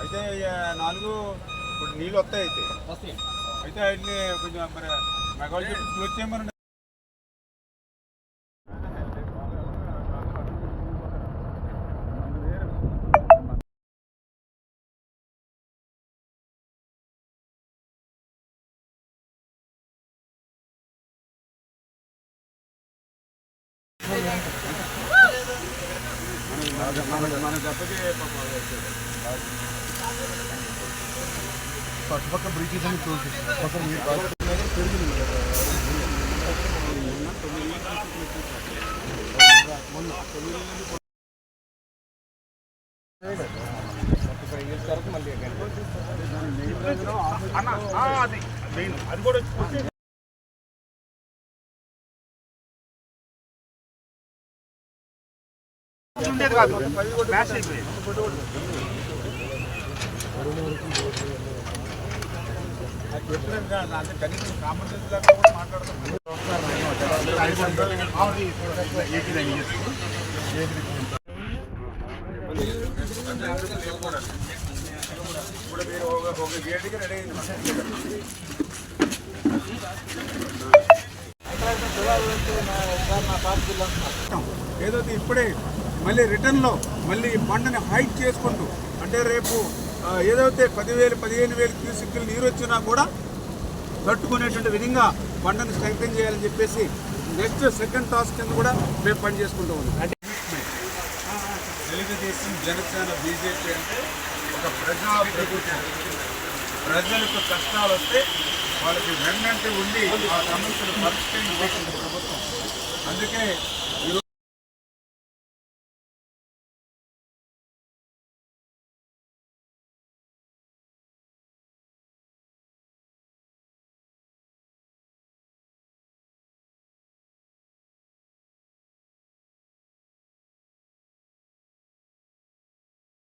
అయితే నాలుగు ఇప్పుడు నీళ్ళు వస్తాయి అయితే. అయితే వాటిని కొంచెం మరి మెగాల్ చెట్టు క్లోజ్ చేయమని మన దెబ్బకి పక్క బ్రిడ్జెస్ అని క్లోజ్ చేసి పక్కన నీరు కాదు. అంటే కనీసం కామన్ సెన్స్ దాకా కూడా మాట్లాడుతున్నాం ఇప్పుడు మీరు ఒక గేటుకి రెడీ అయింది ఏదో ఇప్పుడే మళ్ళీ రిటర్న్లో మళ్ళీ ఈ బండని హైట్ చేసుకుంటూ అంటే రేపు ఏదైతే పదివేలు పదిహేను వేలు క్యూసిక్లు నీరు వచ్చినా కూడా తట్టుకునేటువంటి విధంగా బండను స్ట్రెంగ్తన్ చేయాలని చెప్పేసి నెక్స్ట్ సెకండ్ టాస్క్ కింద కూడా మేము పని చేసుకుంటూ ఉన్నాం. తెలుగుదేశం జనసేన బీజేపీ అంటే ఒక ప్రజా ప్రభుత్వం ప్రజలకు కష్టాలు వస్తే వాళ్ళకి వెన్నంటే ఉండి ఆ సమస్యలు పరిష్కరించేటువంటి ప్రభుత్వం. అందుకే